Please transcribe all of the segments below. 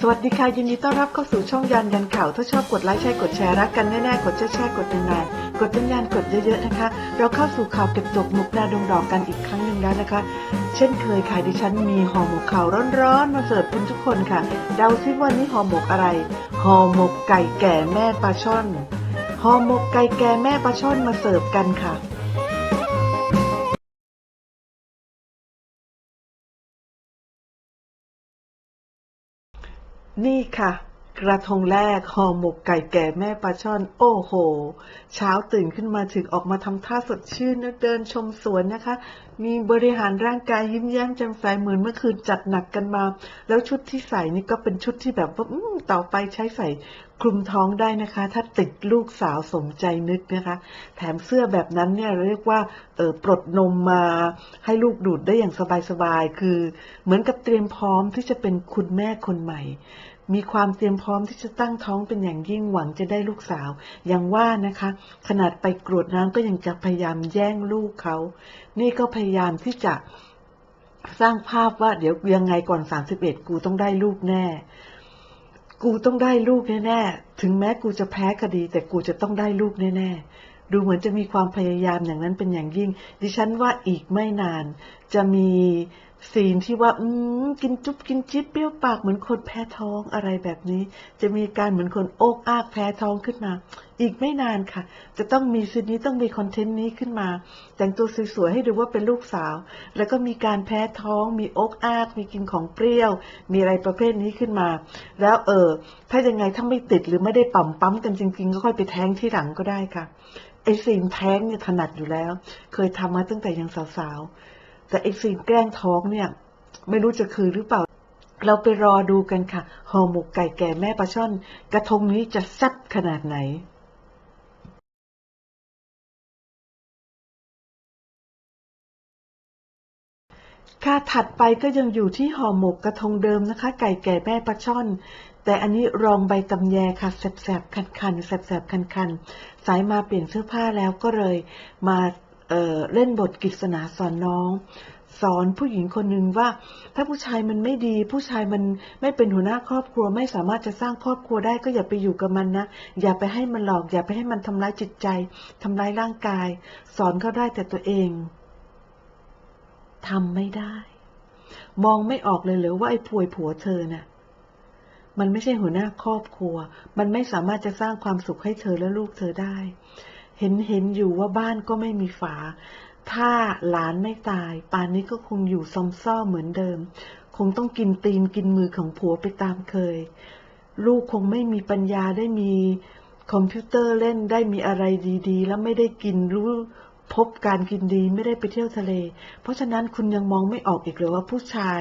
สวัสดีค่ะ ยินดีต้อนรับเข้าสู่ช่องยันยันข่าวถ้าชอบกดไลค์ใช่กดแชร์รักกันแน่ๆ กดแชร์แชร์กดนานๆกดยันยันกดเยอะๆนะคะ เราเข้าสู่ข่าวเก็บตกหมกนาดงดอกกันอีกครั้งหนึ่งแล้วนะคะ เช่นเคยค่ะดิฉันมีห่อหมกข่าวร้อนๆมาเสิร์ฟคุณทุกคนค่ะ เดาซิวันนี้ห่อหมกอะไรห่อหมกไก่แก่แม่ปลาช่อนห่อหมกไก่แก่แม่ปลาช่อนมาเสิร์ฟกันค่ะ นี่ค่ะ กระทงแรกห่อหมกไก่แก่แม่ปลาช่อน โอ้โห เช้าตื่นขึ้นมาถึงออกมาทำท่าสดชื่นนะเดินชมสวนนะคะ มีบริหารร่างกายยิ้มแย้มแจ่มใสเหมือนเมื่อคืนจัดหนักกันมา แล้วชุดที่ใส่นี่ก็เป็นชุดที่แบบว่าต่อไปใช้ใส่คลุมท้องได้นะคะ ถ้าติดลูกสาวสมใจนึกนะคะ แถมเสื้อแบบนั้นเนี่ยเรียกว่าเออปลดนมมาให้ลูกดูดได้อย่างสบายๆคือ เหมือนกับเตรียมพร้อมที่จะเป็นคุณแม่คนใหม่ มีความเตรียมพร้อมที่จะตั้งท้องเป็นอย่างยิ่งหวังจะได้ลูกสาวอย่างว่านะคะ ขนาดไปกรวดน้ำก็ยังจะพยายามแย่งลูกเขา นี่ก็พยายามที่จะสร้างภาพว่าเดี๋ยวยังไงก่อน31กูต้องได้ลูกแน่ กูต้องได้ลูกแน่ๆ ถึงแม้กูจะแพ้คดี แต่กูจะต้องได้ลูกแน่ๆ ดูเหมือนจะมีความพยายามอย่างนั้นเป็นอย่างยิ่ง ดิฉันว่าอีกไม่นาน จะมี ซีนที่ว่า อืมกินจุ๊บกินจิ๊บเปรี้ยวปากเหมือนคนแพ้ท้องอะไรแบบนี้ จะมีการเหมือนคนโอกอากแพ้ท้องขึ้นมา อีกไม่นานค่ะ จะต้องมีซีนนี้ต้องมีคอนเทนต์นี้ขึ้นมา แต่งตัวสวยๆให้ดูว่าเป็นลูกสาว แล้วก็มีการแพ้ท้อง มีอกอาก มีกินของเปรี้ยว มีอะไรประเภทนี้ขึ้นมา แล้วเออ ถ้ายังไงถ้าไม่ติดหรือไม่ได้ปั๊มปั๊มกันจริงๆก็ค่อยไปแท้งที่หลังก็ได้ค่ะไอ้ซีนแท้งเนี่ยถนัดอยู่แล้ว เคยทำมาตั้งแต่ยังสาวๆ แต่ไอ้ซีนแกล้งท้องเนี่ย ไม่รู้จะคือหรือเปล่า เราไปรอดูกันค่ะห่อหมกไก่แก่แม่ปลาช่อน กระทงนี้จะแซ่บขนาดไหนค่ะถัดไปก็ยังอยู่ที่ห่อหมกกระทงเดิมนะคะ ไก่แก่แม่ปลาช่อน แต่อันนี้รองใบตำแยค่ะแสบๆคันๆแสบๆคันๆสายมาเปลี่ยนเสื้อผ้าแล้วก็เลยมา เเล่นบทกิษณาสอนน้อง สอนผู้หญิงคนหนึ่งว่า ถ้าผู้ชายมันไม่ดี ผู้ชายมันไม่เป็นหัวหน้าครอบครัวไม่สามารถจะสร้างครอบครัวได้ก็อย่าไปอยู่กับมันนะ อย่าไปให้มันหลอก อย่าไปให้มันทำร้ายจิตใจทำร้ายร่างกาย สอนเขาได้แต่ตัวเองทำไม่ได้ มองไม่ออกเลยหรือว่าไอ้พวยผัวเธอน่ะมันไม่ใช่หัวหน้าครอบครัว มันไม่สามารถจะสร้างความสุขให้เธอและลูกเธอได้ เห็นเห็นอยู่ว่าบ้านก็ไม่มีฝา ถ้าหลานไม่ตาย ป่านนี้ก็คงอยู่ซอมซ่อเหมือนเดิม คงต้องกินตีนกินมือของผัวไปตามเคย ลูกคงไม่มีปัญญาได้มีคอมพิวเตอร์เล่นได้มีอะไรดี ๆ แล้วไม่ได้กินรู้ พบการกินดีไม่ได้ไปเที่ยวทะเล เพราะฉะนั้นคุณยังมองไม่ออกอีกเลยว่าผู้ชาย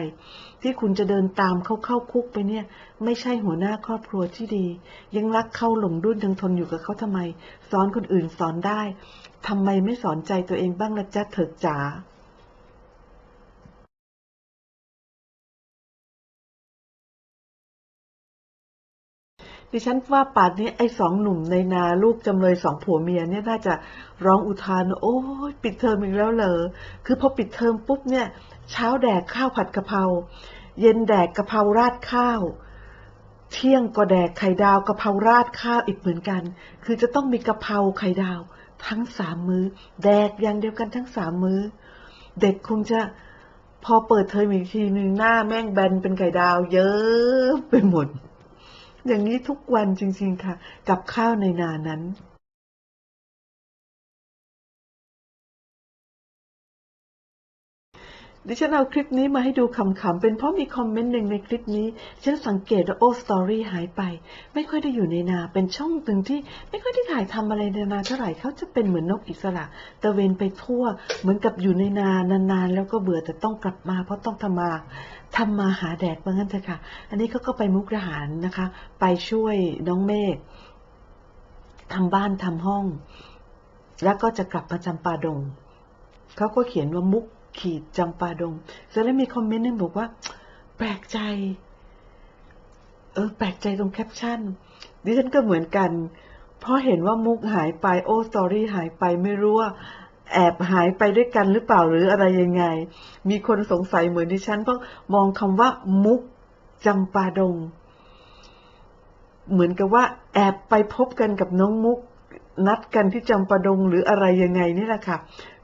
ที่คุณจะเดินตามเขาเข้าคุกไปเนี่ย ไม่ใช่หัวหน้าครอบครัวที่ดี ยังรักเขาหลงดุ้นยังทนอยู่กับเขาทำไม สอนคนอื่นสอนได้ทำไมไม่สอนใจตัวเองบ้างละจ๊ะเถิดจ๋า ดิฉันว่าป่านนี้ไอ้สองหนุ่มในนาลูกจำเลยสองผัวเมียเนี่ยน่าจะร้องอุทาน โอ้ยปิดเทอมอีกแล้วเหรอคือพอปิดเทอมปุ๊บเนี่ย เช้าแดกข้าวผัดกะเพราเย็นแดกกะเพราราดข้าว เที่ยงก็แดกไข่ดาวกะเพราราดข้าวอีกเหมือนกัน คือจะต้องมีกะเพราไข่ดาว ทั้งสามมื้อ แดกอย่างเดียวกันทั้งสามมื้อ เด็กคงจะพอเปิดเทอมอีกทีหนึ่งหน้าแม่งแบนเป็นไข่ดาว เยอะไปหมด อย่างนี้ทุกวันจริงๆค่ะ กับข้าวในนานั้นดิฉันเอาคลิปนี้มาให้ดูขำๆ เป็นเพราะมีคอมเมนต์หนึ่งในคลิปนี้ ฉันสังเกตว่าโอสตอรี่หายไป ไม่ค่อยได้อยู่ในนา เป็นช่องตึงที่ไม่ค่อยได้ถ่ายทำอะไรในนาเท่าไหร่เขาจะเป็นเหมือนนกอิสระ ตะเวนไปทั่ว เหมือนกับอยู่ในนานานๆ แล้วก็เบื่อแต่ต้องกลับมาเพราะต้องทำมา ทำมาหาแดดว่างั้นเถอะค่ะ อันนี้เขาก็ไปมุกดาหารนะคะ ไปช่วยน้องเมฆทำบ้านทำห้อง แล้วก็จะกลับมาจำปาดง เขาก็เขียนว่ามุกขีดจำปาดงเสร็จแล้วมีคอมเมนต์หนึงบอกว่า แปลกใจ เออ แปลกใจตรงแคปชั่น ดิฉันก็เหมือนกัน เพราะเห็นว่ามุกหายไป โอ้สตอรี่หายไปไม่รู้ว่า แอบหายไปด้วยกันหรือเปล่าหรืออะไรยังไง มีคนสงสัยเหมือนดิฉันเพราะมองคำว่า มุกจำปาดง เหมือนกับว่า แอบไปพบกันกับน้องมุก นัดกันที่จำปาดงหรืออะไรยังไงนี่แหละค่ะ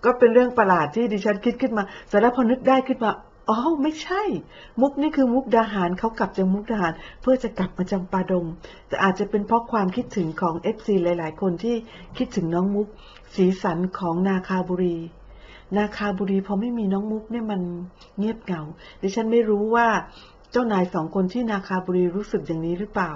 ก็เป็นเรื่องประหลาดที่ดิฉันคิดขึ้นมา แต่แล้วพอนึกได้ขึ้นมา อ๋อไม่ใช่ มุกนี่คือมุกดาหารเขากลับจากมุกดาหาร เพื่อจะกลับมาจำปาดง แต่อาจจะเป็นเพราะความคิดถึงของเอฟซีหลาย ๆ คนที่คิดถึงน้องมุก สีสันของนาคาบุรี นาคาบุรีพอไม่มีน้องมุกเนี่ยมันเงียบเหงาดิฉันไม่รู้ว่าเจ้านายสองคนที่นาคาบุรีรู้สึกอย่างนี้หรือเปล่า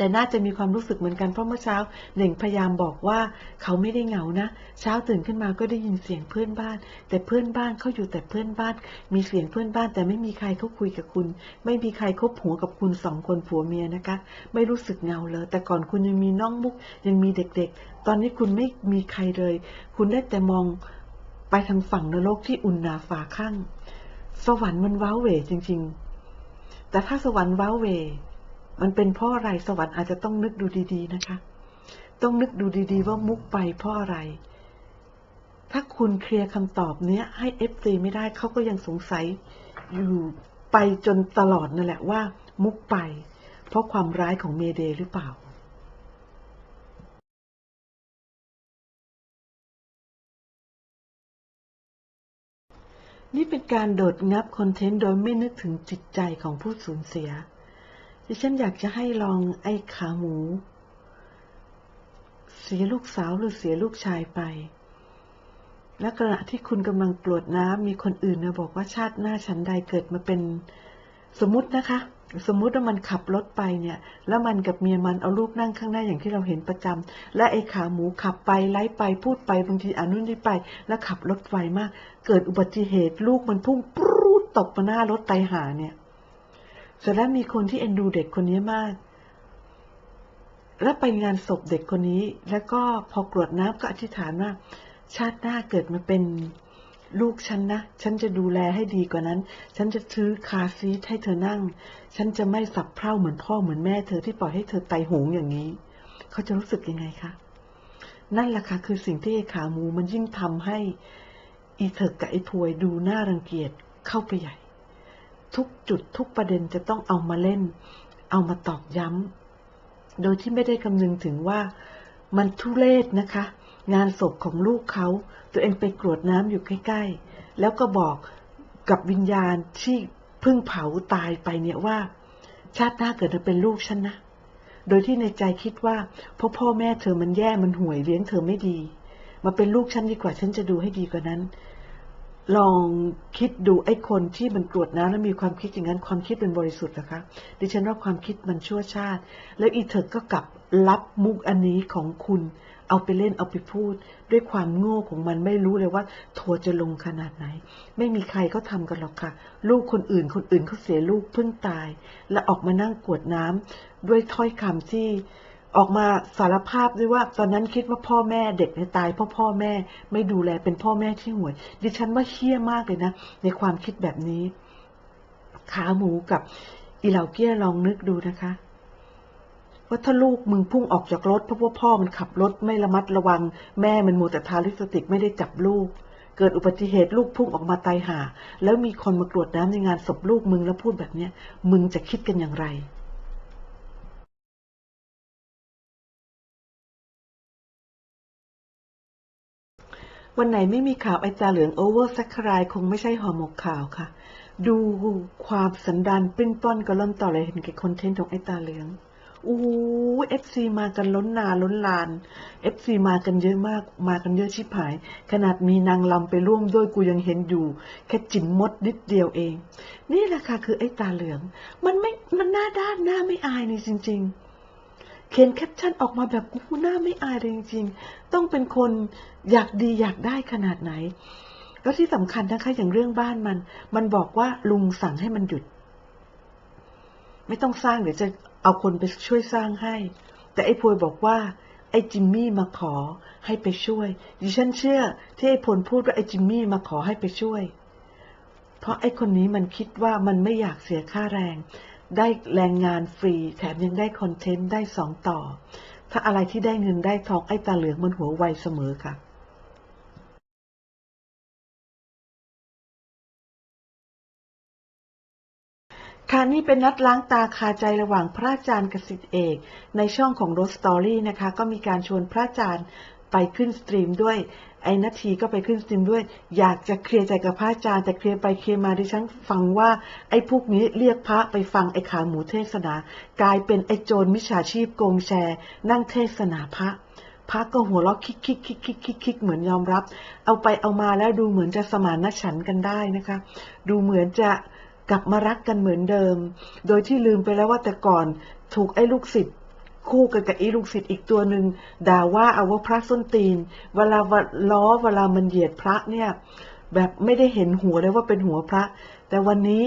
แต่น่าจะมีความรู้สึกเหมือนกันเพราะเมื่อเช้าเหน่งพยายามบอกว่าเขาไม่ได้เหงานะ เช้าตื่นขึ้นมาก็ได้ยินเสียงเพื่อนบ้าน แต่เพื่อนบ้านเขาอยู่แต่เพื่อนบ้าน มีเสียงเพื่อนบ้าน แต่ไม่มีใครเขาคุยกับคุณ ไม่มีใครคบหัวกับคุณสองคนผัวเมียนะคะ ไม่รู้สึกเหงาเลย แต่ก่อนคุณยังมีน้องมุกยังมีเด็กๆ ตอนนี้คุณไม่มีใครเลย คุณได้แต่มองไปทางฝั่งนรกที่อุ่นหนาฝาข้างสวรรค์มันว้าเหวจริง ๆ แต่ถ้าสวรรค์ว้าเหว มันเป็นเพราะอะไรสวรรค์อาจจะต้องนึกดูดีๆนะคะ ต้องนึกดูดีๆ ว่ามุกไปเพราะอะไร ถ้าคุณเคลียร์คำตอบเนี้ย ให้เอฟซีไม่ได้เขาก็ยังสงสัยอยู่ไปจนตลอดนั่นแหละว่า มุกไป เพราะความร้ายของเมเดย์หรือเปล่านี่เป็นการโดดงับคอนเทนต์โดยไม่นึกถึงจิตใจของผู้สูญเสีย ดิฉันอยากจะให้ลองไอ้ขาหมู เสียลูกสาวหรือเสียลูกชายไป และขณะที่คุณกำลังกรวดน้ำมีคนอื่นนะบอกว่าชาติหน้าฉันใดเกิดมาเป็นสมมตินะคะ สมมุติว่ามันขับรถไปเนี่ย แล้วมันกับเมียมันเอาลูกนั่งข้างหน้าอย่างที่เราเห็นประจำและไอ้ขาหมูขับไปไล่ไปพูดไปบางทีอนุ่นนี่ไป แล้วขับรถไวมาก เกิดอุบัติเหตุลูกมันพุ่งปรูดตกมาหน้ารถไตหาเนี่ย เสร็จแล้วมีคนที่เอ็นดูเด็กคนนี้มาก แล้วไปงานศพเด็กคนนี้ แล้วก็พอกรวดน้ำก็อธิษฐานว่า ชาติหน้าเกิดมาเป็นลูกฉันนะ ฉันจะดูแลให้ดีกว่านั้น ฉันจะซื้อคาซีทให้เธอนั่ง ฉันจะไม่สับเพร่าเหมือนพ่อเหมือนแม่เธอที่ปล่อยให้เธอไตหงอย่างนี้ เขาจะรู้สึกยังไงคะ นั่นแหละค่ะคือสิ่งที่ไอ้ขาหมูมันยิ่งทำให้ อีเถิกกับไอ้พวยดูน่ารังเกียจเข้าไปใหญ่ ทุกจุดทุกประเด็นจะต้องเอามาเล่น เอามาตอกย้ำ โดยที่ไม่ได้คำนึงถึงว่ามันทุเลศนะคะ งานศพของลูกเขาตัวเองไปกรวดน้ำอยู่ใกล้ ๆ แล้วก็บอกกับวิญญาณที่เพิ่งเผาตายไปเนี่ยว่า ชาติหน้าเกิดมาเป็นลูกฉันนะ โดยที่ในใจคิดว่าพ่อพ่อแม่เธอมันแย่มันห่วยเลี้ยงเธอไม่ดี มาเป็นลูกฉันดีกว่าฉันจะดูให้ดีกว่านั้น ลองคิดดูไอ้คนที่มันกรวดน้ำแล้วมีความคิดอย่างนั้นความคิดเป็นบริสุทธิ์นะคะ ดิฉันว่าความคิดมันชั่วชาติ แล้วอีเถิดก็กลับรับมุกอันนี้ของคุณ เอาไปเล่นเอาไปพูด ด้วยความโง่ของมันไม่รู้เลยว่าทัวจะลงขนาดไหน ไม่มีใครก็ทำกันหรอกค่ะ ลูกคนอื่นคนอื่นเขาเสียลูกเพิ่งตาย แล้วออกมานั่งกรวดน้ำด้วยถ้อยคำที่ ออกมาสารภาพด้วยว่า ตอนนั้นคิดว่าพ่อแม่เด็กในยตายเพ่อพ่อแม่ไม่ดูแลเป็นพ่อแม่ที่ห่วย ดิฉันว่าเฮี้ยมากเลยนะ ในความคิดแบบนี้ ขาหมูกับอีเหล่าเกี้ยลองนึกดูนะคะ ว่าถ้าลูกมึงพุ่งออกจากรถเพราะว่าพ่อมันขับรถไม่ระมัดระวัง แม่มันมัวแต่ทาลิปสติกไม่ได้จับลูก เกิดอุบัติเหตุลูกพุ่งออกมาตายหา แล้วมีคนมากรวดน้ำในงานศพลูกมึงแล้วพูดแบบเนี้ย มึงจะคิดกันอย่างไร วันไหนไม่มีข่าวไอตาเหลืองโอเวอร์ซักครายคงไม่ใช่ห่อหมกข่าวค่ะ ดูความสันดานปริ้นป้อนก็ล่นต่อเลยเห็นแก่คอนเทนต์ของไอตาเหลืองอู้เอฟซีมากันล้นนาล้นลานเอฟซีมากันเยอะมาก มากันเยอะชิบหาย ขนาดมีนางลำไปร่วมด้วยกูยังเห็นอยู่ แค่จิ๋มมดนิดเดียวเอง นี่แหละค่ะคือไอ้ตาเหลือง มันไม่มันหน้าด้านหน้าไม่อายนี่จริง ๆ เขียนแคปชั่นออกมาแบบกูหน้าไม่อายเลยจริงๆ ต้องเป็นคนอยากดีอยากได้ขนาดไหน แล้วที่สำคัญนะคะอย่างเรื่องบ้านมัน มันบอกว่าลุงสั่งให้มันหยุด ไม่ต้องสร้างเดี๋ยวจะเอาคนไปช่วยสร้างให้ แต่ไอ้พวยบอกว่าไอ้จิมมี่มาขอให้ไปช่วย ดิฉันเชื่อ ที่ไอ้พลพูดว่าไอ้จิมมี่มาขอให้ไปช่วย เพราะไอ้คนนี้มันคิดว่ามันไม่อยากเสียค่าแรง ได้แรงงานฟรี แถมยังได้คอนเทนต์ได้สองต่อ ถ้าอะไรที่ได้เงินได้ทองไอ้ตาเหลืองมันหัวไวเสมอค่ะค่ะนี่เป็นนัดล้างตาคาใจระหว่างพระอาจารย์กับศิษย์เอก ในช่องของรถสตอรี่นะคะ ก็มีการชวนพระอาจารย์ไปขึ้นสตรีมด้วย ไอ้นาทีก็ไปขึ้นสตรีมด้วย อยากจะเคลียร์ใจกับพระอาจารย์แต่เคลียร์ไปเคลียร์มาดิฉันฟังว่า ไอ้พวกนี้เรียกพระไปฟังไอ้ขาหมูเทศนา กลายเป็นไอ้โจรมิจฉาชีพโกงแชร์นั่งเทศนาพระพระก็หัวเราะคิกคิกคิกคิกคิกคิกเหมือนยอมรับ เอาไปเอามาแล้วดูเหมือนจะสมานนฉันกันได้นะคะ ดูเหมือนจะกลับมารักกันเหมือนเดิม โดยที่ลืมไปแล้วว่าแต่ก่อนถูกไอ้ลูกศิษย์ คู่กันกับไอ้ลูกศิษย์อีกตัวหนึ่งด่าว่าเอาว่าพระส้นตีน เวลาว่าล้อเวลามันเหยียดพระเนี่ย แบบไม่ได้เห็นหัวเลยว่าเป็นหัวพระ แต่วันนี้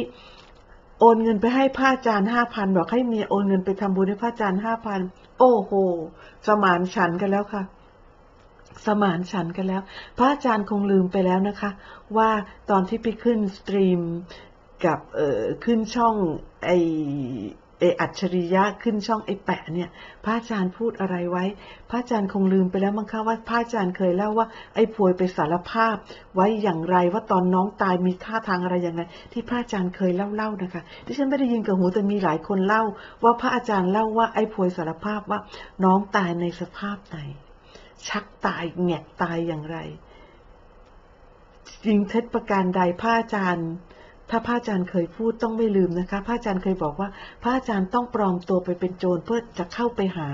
โอนเงินไปให้พระอาจารย์ห้าพันบอกให้เมียโอนเงินไปทำบุญให้พระอาจารย์ห้าพันโอ้โห สมานฉันกันแล้วค่ะ สมานฉันกันแล้ว พระอาจารย์คงลืมไปแล้วนะคะ ว่าตอนที่ไปขึ้นสตรีมกับเออขึ้นช่องไอ ออัจฉริยะขึ้นช่องไอแปะเนี่ย พระอาจารย์พูดอะไรไว้ พระอาจารย์คงลืมไปแล้วมั้งคะว่าพระอาจารย์เคยเล่าว่า ไอ้พวยไปสารภาพ ไว้อย่างไรว่าตอนน้องตายมีท่าทางอะไรยังไง ที่พระอาจารย์เคยเล่าเล่าๆนะคะดิฉันไม่ได้ยินกับหูแต่มีหลายคนเล่า ว่าพระอาจารย์เล่าว่าไอ้พวยสารภาพว่าน้องตายในสภาพไหน ชักตายแงกตายอย่างไรจริงเท็จประการใดพระอาจารย์ ถ้าพระอาจารย์เคยพูดต้องไม่ลืมนะคะ พระอาจารย์เคยบอกว่า พระอาจารย์ต้องปลอมตัวไปเป็นโจรเพื่อจะเข้าไปหา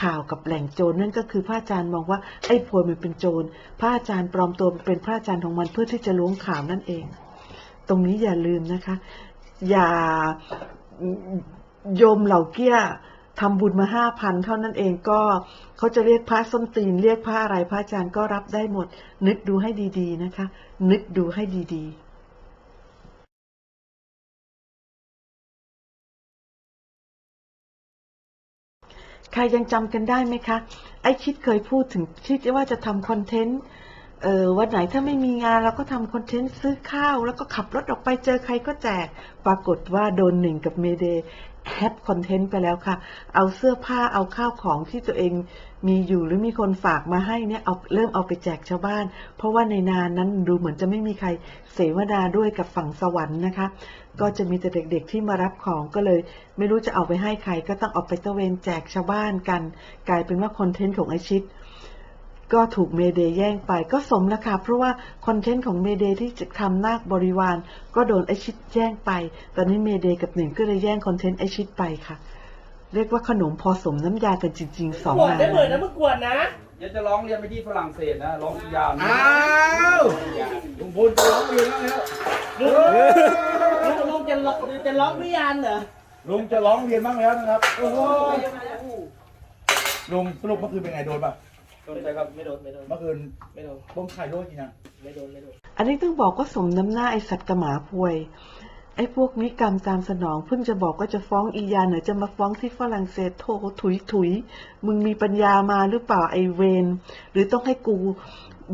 ข่าวกับแหล่งโจรนั่นก็คือพระอาจารย์มองว่าไอ้พวยมันเป็นโจร พระอาจารย์ปลอมตัวไปเป็นพระอาจารย์ของมันเพื่อที่จะล้วงข่าวนั่นเอง ตรงนี้อย่าลืมนะคะ อย่าโยมเหล่าเกี้ยทำบุญมาห้าพันเท่านั้นเองก็เขาจะเรียกพระส้นตีน เรียกพระอะไรพระอาจารย์ก็รับได้หมด นึกดูให้ดีๆนะคะ นึกดูให้ดีๆ ใครยังจำกันได้ไหมคะ ไอ้คิดเคยพูดถึงคิดว่าจะทำคอนเทนต์เออวันไหนถ้าไม่มีงานเราก็ทำคอนเทนต์ซื้อข้าว แล้วก็ขับรถออกไปเจอใครก็แจก ปรากฏว่าโดนหนึ่งกับเมเด แฮปคอนเทนต์ไปแล้วค่ะ เอาเสื้อผ้าเอาข้าวของที่ตัวเองมีอยู่หรือมีคนฝากมาให้เนี่ยเอาเริ่มเอาไปแจกชาวบ้าน เพราะว่าในนานนั้นดูเหมือนจะไม่มีใครเสวนาด้วยกับฝั่งสวรรค์นะคะ ก็จะมีแต่เด็กๆที่มารับของก็เลย ไม่รู้จะเอาไปให้ใครก็ต้องเอาไปตระเวนแจกชาวบ้านกัน กลายเป็นว่าคอนเทนต์ของไอชิด ก็ถูกเมเดย์แย่งไปก็สมราคาเพราะว่าคอนเทนต์ของเมเดย์ที่จะทำนาคบริวาร ก็โดนไอชิดแย่งไป ตอนนี้เมเดย์กับหนึ่งก็เลยแย่งคอนเทนต์ไอชิดไปค่ะ เรียกว่าขนมพอสมน้ำยากันจริงๆสองกวดงานได้เหมือนนะมึงกวดนะ เดี๋ยวจะร้องเรียนไปที่ฝรั่งเศสนะร้องยาวอ้าวลุงพลจะร้องเพลงแล้วลุงลุงจะล็อกจะล็อกวิญญาณเหรอลุงจะร้องเรียนบ้างแล้วนะครับ โอ้โหลุงสรุปเมื่อคืนเป็นไงโดนป่ะ โดนครับไม่โดนไม่โดนเมื่อคืนไม่โดนต้มไข่โดนจริงนะไม่โดนไม่โดนอันนี้ต้องบอกว่าสมน้ำหน้าไอสัตว์กระหมาพวย ไอ้พวกนี้กรรมตามสนองเพิ่งจะบอกว่าจะฟ้องอียาเหนือจะมาฟ้องที่ฝรั่งเศสโถถุยถุยมึงมีปัญญามาหรือเปล่าไอเวนหรือต้องให้กู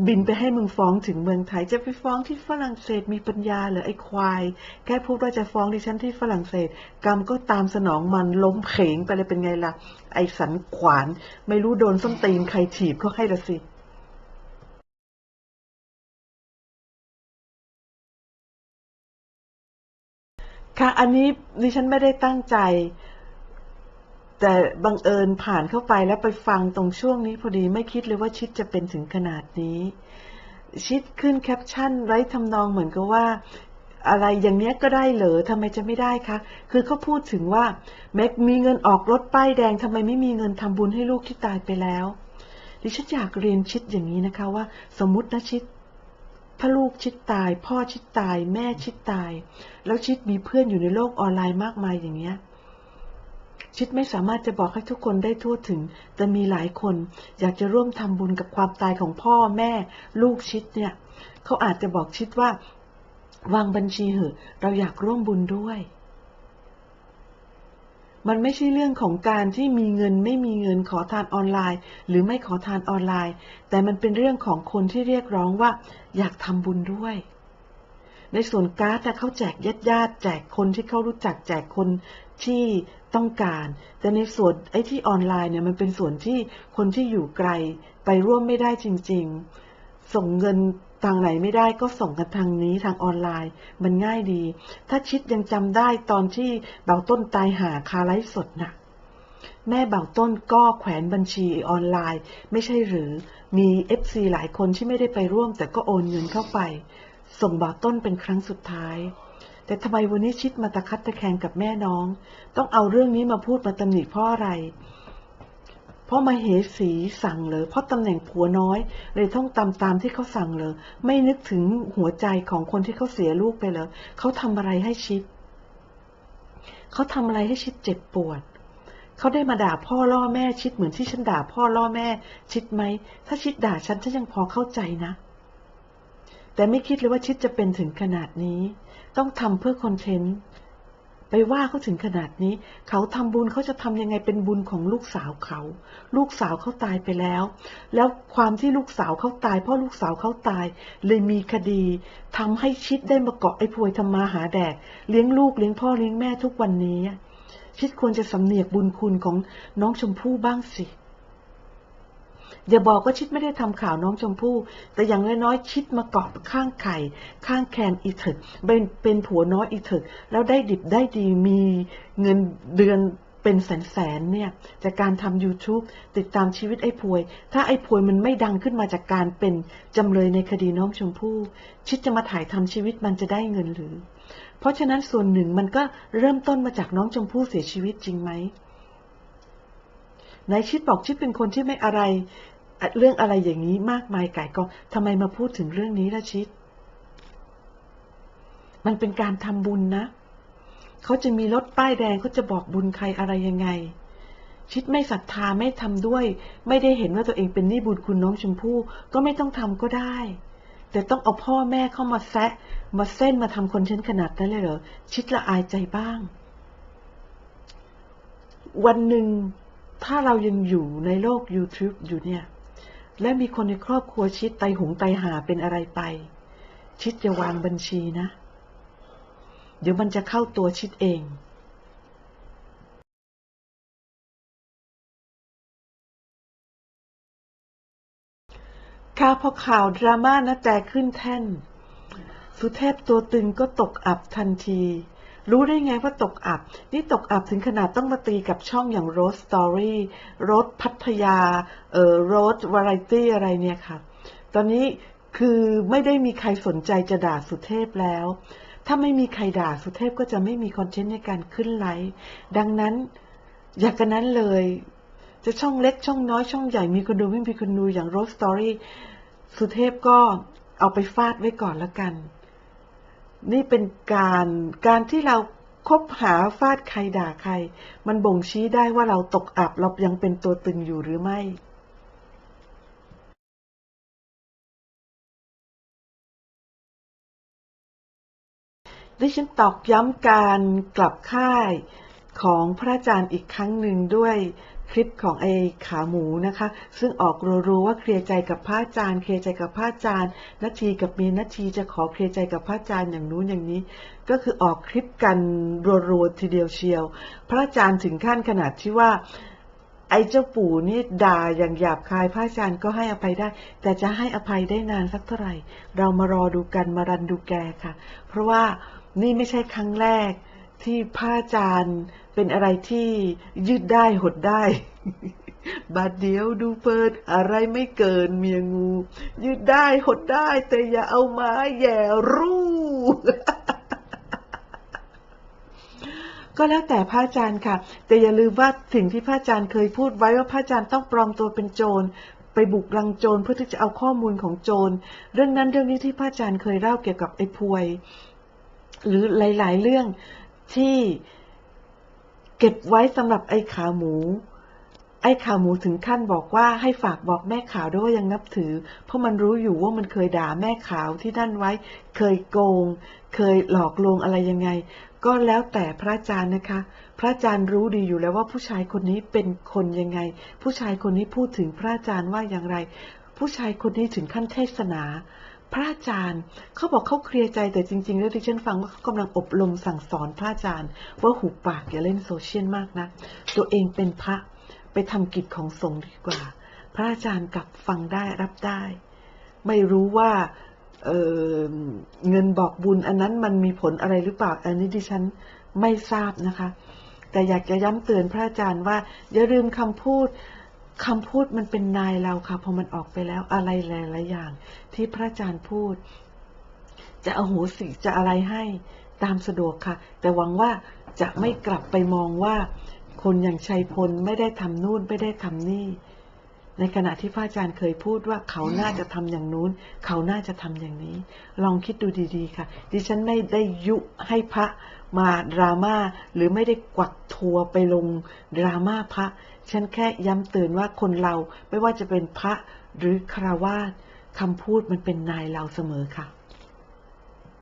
บินไปให้มึงฟ้องถึงเมืองไทย จะไปฟ้องที่ฝรั่งเศสมีปัญญาเหรอไอ้ควาย แค่พูดว่าจะฟ้องดิฉันที่ฝรั่งเศส กรรมก็ตามสนองมันล้มเขงไปเลยเป็นไงล่ะ ไอ้สันขวาน ไม่รู้โดนส้นตีนใครถีบเขาให้ละสิค่ะ อันนี้ดิฉันไม่ได้ตั้งใจ แต่บังเอิญผ่านเข้าไปแล้วไปฟังตรงช่วงนี้พอดีไม่คิดเลยว่าชิดจะเป็นถึงขนาดนี้ ชิดขึ้นแคปชั่นไร้ทำนองเหมือนกับว่าอะไรอย่างเนี้ยก็ได้เหรอทำไมจะไม่ได้คะ คือเขาพูดถึงว่าแม็กมีเงินออกรถป้ายแดงทำไมไม่มีเงินทำบุญให้ลูกที่ตายไปแล้ว ดิฉันอยากเรียนชิดอย่างนี้นะคะว่า สมมตินะชิด ถ้าลูกชิดตาย พ่อชิดตาย แม่ชิดตาย แล้วชิดมีเพื่อนอยู่ในโลกออนไลน์มากมายอย่างเงี้ย ชิดไม่สามารถจะบอกให้ทุกคนได้ทั่วถึง แต่มีหลายคน อยากจะร่วมทำบุญกับความตายของพ่อแม่ ลูกชิดเนี่ย เขาอาจจะบอกชิดว่า วางบัญชีเหอะ เราอยากร่วมบุญด้วย มันไม่ใช่เรื่องของการที่มีเงินไม่มีเงินขอทานออนไลน์ หรือไม่ขอทานออนไลน์ แต่มันเป็นเรื่องของคนที่เรียกร้องว่า อยากทำบุญด้วยในส่วนการ์ดเขาแจกญาติญาติๆแจกคนที่เขารู้จักแจกคน ที่ต้องการ แต่ในส่วนไอ้ที่ออนไลน์เนี่ยมันเป็นส่วนที่คนที่อยู่ไกลไปร่วมไม่ได้จริง ๆ ส่งเงินทางไหนไม่ได้ก็ส่งกันทางนี้ทางออนไลน์มันง่ายดี ถ้าชิดยังจำได้ตอนที่เบาต้นตายหาคาไลฟ์สดน่ะแม่เบาต้นก็แขวนบัญชีออนไลน์ ไม่ใช่หรือมีเอฟซีหลายคนที่ไม่ได้ไปร่วม แต่ก็โอนเงินเข้าไป ส่งเบาต้นเป็นครั้งสุดท้าย แต่ทำไมวันนี้ชิดมาตะคัดตะแคงกับแม่น้อง ต้องเอาเรื่องนี้มาพูดมาตำหนิเพราะอะไร เพราะมาเหสีสั่งเลยเพราะตำแหน่งผัวน้อย เลยต้องตามตามที่เขาสั่งเลย ไม่นึกถึงหัวใจของคนที่เขาเสียลูกไปเลยเขาทำอะไรให้ชิด เขาทำอะไรให้ชิดเจ็บปวดเขาได้มาด่าพ่อล่อแม่ชิดเหมือนที่ฉันด่าพ่อล่อแม่ ชิดไหม ถ้าชิดด่าฉันฉันยังพอเข้าใจนะ แต่ไม่คิดเลยว่าชิดจะเป็นถึงขนาดนี้ ต้องทำเพื่อคอนเทนต์ ไปว่าเขาถึงขนาดนี้ เขาทำบุญเขาจะทำยังไงเป็นบุญของลูกสาวเขา ลูกสาวเขาตายไปแล้ว แล้วความที่ลูกสาวเขาตายพราะลูกสาวเขาตาย เลยมีคดีทำให้ชิดได้มาเกาะไอ้พวยทำมาหาแดก เลี้ยงลูกเลี้ยงพ่อเลี้ยงแม่ทุกวันนี้ ชิดควรจะสำเนียกบุญคุณของน้องชมพู่บ้างสิ อย่าบอกว่าชิดไม่ได้ทำข่าวน้องชมพู่ แต่อย่างน้อยๆชิดมาเกาะข้างไข่ ข้างแคนอีถึกเป็นเป็นผัวน้อยอีถึกแล้วได้ดิบได้ดีมีเงินเดือนเป็นแสนๆเนี่ยจากการทำ YouTube ติดตามชีวิตไอ้พวย ถ้าไอ้พวยมันไม่ดังขึ้นมาจากการเป็นจำเลยในคดีน้องชมพู่ ชิดจะมาถ่ายทำชีวิตมันจะได้เงินหรือ เพราะฉะนั้นส่วนหนึ่งมันก็เริ่มต้นมาจากน้องชมพู่เสียชีวิตจริงไหม นายชิดบอกชิดเป็นคนที่ไม่อะไร เรื่องอะไรอย่างนี้มากมายไก่กองทำไมมาพูดถึงเรื่องนี้ล่ะชิด มันเป็นการทำบุญนะ เขาจะมีรถป้ายแดงเขาจะบอกบุญใครอะไรยังไง ชิดไม่ศรัทธาไม่ทำด้วย ไม่ได้เห็นว่าตัวเองเป็นหนี้บุญคุณน้องชมพู่ก็ไม่ต้องทำก็ได้ แต่ต้องเอาพ่อแม่เข้ามาแซะ มาเส้นมาทำคนเทนขนาดนั้นเลยเหรอ ชิดละอายใจบ้าง วันหนึ่ง ถ้าเรายังอยู่ในโลก YouTube อยู่เนี่ย และมีคนในครอบครัวชิดไตหงไตหาเป็นอะไรไป ชิดจะวางบัญชีนะ เดี๋ยวมันจะเข้าตัวชิดเองค่ะพอข่าวดราม่านะแต่ขึ้นแท่น สุเทพตัวตึงก็ตกอับทันที รู้ได้ไงว่าตกอับ นี่ตกอับถึงขนาดต้องมาตีกับช่องอย่าง Road Story รถพัทยา เอ่อ Road Variety อะไรเนี่ยค่ะ ตอนนี้คือไม่ได้มีใครสนใจจะด่าสุเทพแล้ว ถ้าไม่มีใครด่าสุเทพก็จะไม่มีคอนเทนต์ในการขึ้นไลฟ์ ดังนั้นอยากกันนั้นเลย จะช่องเล็กช่องน้อยช่องใหญ่มีคนดูไม่มีคนดูอย่าง Road Story สุเทพก็เอาไปฟาดไว้ก่อนแล้วกัน นี่เป็นการการที่เราคบหาฟาดใครด่าใคร มันบ่งชี้ได้ว่าเราตกอับเรายังเป็นตัวตึงอยู่หรือไม่ดิฉันตอกย้ำการกลับค่ายของพระอาจารย์อีกครั้งหนึ่งด้วย คลิปของไอ้ขาหมูนะคะ ซึ่งออกรัวๆว่าเคลียร์ใจกับพระอาจารย์เคลียร์ใจกับพระอาจารย์นาทีกับเมียนาทีจะขอเคลียร์ใจกับพระอาจารย์อย่างนู้นอย่างนี้ ก็คือออกคลิปกันรัวๆทีเดียวเชียว พระอาจารย์ถึงขั้นขนาดที่ว่าไอ้เจ้าปู่นี่ด่าอย่างหยาบคายพระอาจารย์ก็ให้อภัยได้ แต่จะให้อภัยได้นานสักเท่าไหร่ เรามารอดูกันมารันดูแกค่ะ เพราะว่านี่ไม่ใช่ครั้งแรก ที่พระอาจารย์เป็นอะไรที่ยืดได้หดได้บาดเดียวดูเปิดอะไรไม่เกินเมียงู ยืดได้หดได้ แต่อย่าเอาไม้แย่รูก็แล้วแต่พระอาจารย์ค่ะ แต่อย่าลืมว่าสิ่งที่พระอาจารย์เคยพูดไว้ว่าพระอาจารย์ต้องปลอมตัวเป็นโจร ไปบุกรังโจรเพื่อที่จะเอาข้อมูลของโจร เรื่องนั้นเรื่องนี้ที่พระอาจารย์เคยเล่าเกี่ยวกับไอ้พวย หรือหลาย ๆ เรื่อง ที่เก็บไว้สำหรับไอ้ขาหมู ไอ้ขาหมูถึงขั้นบอกว่าให้ฝากบอกแม่ขาวด้วยว่ายังนับถือ เพราะมันรู้อยู่ว่ามันเคยด่าแม่ขาวที่นั่นไว้ เคยโกง เคยหลอกลวงอะไรยังไง ก็แล้วแต่พระอาจารย์นะคะ พระอาจารย์รู้ดีอยู่แล้วว่าผู้ชายคนนี้เป็นคนยังไง ผู้ชายคนนี้พูดถึงพระอาจารย์ว่าอย่างไร ผู้ชายคนนี้ถึงขั้นเทศนา พระอาจารย์เขาบอกเขาเคลียร์ใจแต่จริงๆแล้วที่ฉันฟังว่าเขากำลังอบรมสั่งสอนพระอาจารย์ ว่าหุบปากอย่าเล่นโซเชียลมากนะตัวเองเป็นพระไปทำกิจของสงฆ์ดีกว่า พระอาจารย์กลับฟังได้รับได้ ไม่รู้ว่าเเงินบอกบุญอันนั้นมันมีผลอะไรหรือเปล่า อันนี้ดิฉันไม่ทราบนะคะ แต่อยากจะย้ำเตือนพระอาจารย์ว่าอย่าลืมคำพูด คำพูดมันเป็นนายเราค่ะพอมันออกไปแล้วอะไรหลายๆอย่าง ที่พระอาจารย์พูด จะเอาหูสิจะอะไรให้ตามสะดวกค่ะ แต่หวังว่าจะไม่กลับไปมองว่า คนอย่างชัยพลไม่ได้ทำนู่นไม่ได้ทำนี่ ในขณะที่พระอาจารย์เคยพูดว่าเขาน่าจะทำอย่างนู้น เขาน่าจะทำอย่างนี้ ลองคิดดูดี ๆ ค่ะ ดิฉันไม่ได้ยุให้พระ มาดราม่าหรือไม่ได้กวักทัวร์ไปลงดราม่าพระ ฉันแค่ย้ำเตือนว่าคนเราไม่ว่าจะเป็นพระหรือคราวาสคำพูดมันเป็นนายเราเสมอค่ะ